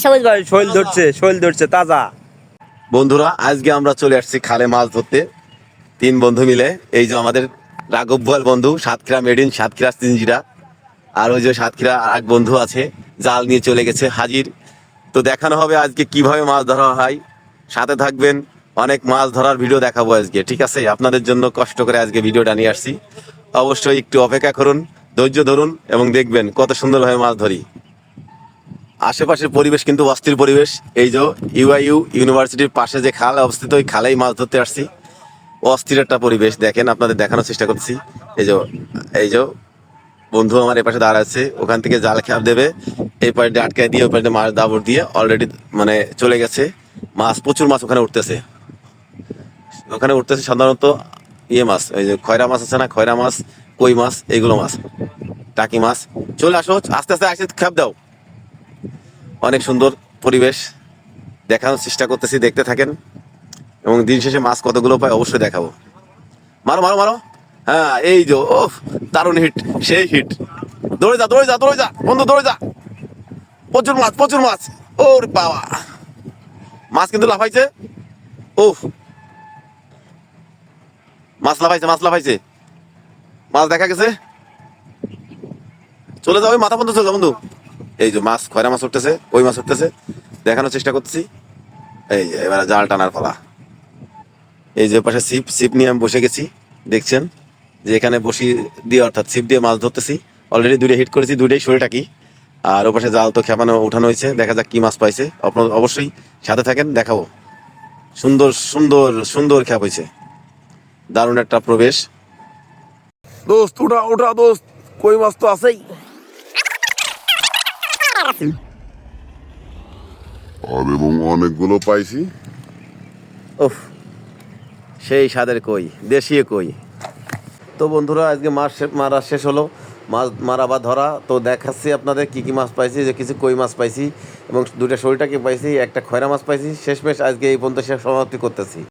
সবুজ ভাই শৈল ধরছে শৈল ধরছে তাজা। বন্ধুরা আজকে আমরা চলে আসছি খালে মাছ ধরতে। তিন বন্ধু মিলে এই যে আমাদের রাঘব বল বন্ধু সাতক্ষীরা মেডিন সাতক্ষীরা তিনজিরা আর ওই যে সাতক্ষীরা এক বন্ধু আছে জাল নিয়ে চলে গেছে হাজির। তো দেখানো হবে আজকে কীভাবে মাছ ধরা হয়। সাথে থাকবেন অনেক মাছ ধরার ভিডিও দেখাবো আজকে ঠিক আছে? আপনাদের জন্য কষ্ট করে আজকে ভিডিওটা নিয়ে আসছি। অবশ্যই একটু অপেক্ষা করুন ধৈর্য ধরুন এবং দেখবেন কত সুন্দরভাবে মাছ ধরি। আশেপাশের পরিবেশ কিন্তু অস্থির পরিবেশ। এই যে ইউআইইউ ইউনিভার্সিটির পাশে যে খাল অবস্থিত, ওই খালেই মাছ ধরতে আসছি। অস্থির একটা পরিবেশ, দেখেন, আপনাদের দেখানোর চেষ্টা করছি। এই যে এই যে বন্ধু আমার এপাশে দাঁড়া আছে, ওখান থেকে জাল খেপ দেবে, এই পাশে আটকায় দিয়ে, ওই পাশে মাছ দাবড় দিয়ে অলরেডি মানে চলে গেছে। মাছ, প্রচুর মাছ ওখানে উঠতেছে। ওখানে উঠতেছে সাধারণত ইয়ে মাছ, এই যে খয়রা মাছ আছে না, খয়রা মাছ, কই মাছ এইগুলো মাছ, টাকি মাছ। চলে আসো, আস্তে আস্তে আসে খেপ দাও। অনেক সুন্দর পরিবেশ দেখানোর চেষ্টা করতেছি, দেখতে থাকেন। এবং দিন শেষে মাছ কতগুলো পাই অবশ্যই দেখাবো। মারো মারো মারো। হ্যাঁ এই যে ও দারুণ হিট সেই হিট দৌড়ে যা দৌড়ে যা দৌড়ে যা। বন্ধু, দৌড়ে যা। প্রচুর মাছ প্রচুর মাছ। ওর বাবা। মাছ কিন্তু লাফাইছে। ও মাছ লাফাইছে মাছ লাফাইছে। মাছ দেখা গেছে। চলে যাও মাথা বন্ধু, চলে যাও বন্ধু। এই যে মাছ খয়রা মাছ উঠতেছে? ওই মাছ উঠতেছে? দেখানোর চেষ্টা করছি এই যে, এবার জাল টানার পালা। এই যে পাশে ছিপ ছিপ নিয়ে আমি বসে গেছি, দেখছেন? যে এখানে বসি দিয়ে, অর্থাৎ ছিপ দিয়ে মাছ ধরতেছি। অলরেডি দুইটা হিট করেছি, দুইটাই শরীর টাকি আর ওপাশে জাল তো খেপানো, উঠানো হয়েছে। দেখা যাক কি মাছ পাইছে। আপনার অবশ্যই সাথে থাকেন, দেখাবো। সুন্দর সুন্দর সুন্দর খেপ হয়েছে। দারুণ একটা প্রবেশ। দোস্ত, উঠা উঠা দোস্ত। কই মাছ তো আছেই। আর এবং অনেকগুলো পাইছি। উফ সেই স্বাদের কই দেশীয় কই। তো বন্ধুরা আজকে মাছ মারা শেষ হলো। মাছ মারা বা ধরা। তো দেখাচ্ছি আপনাদের কি কি মাছ পাইছি যে কিছু কই মাছ পাইছি এবং দুটা শরীরটাকে পাইছি একটা খয়রা মাছ পাইছি। শেষমেশ আজকে এই পর্যন্ত শেষ সমাপ্তি করতেছি।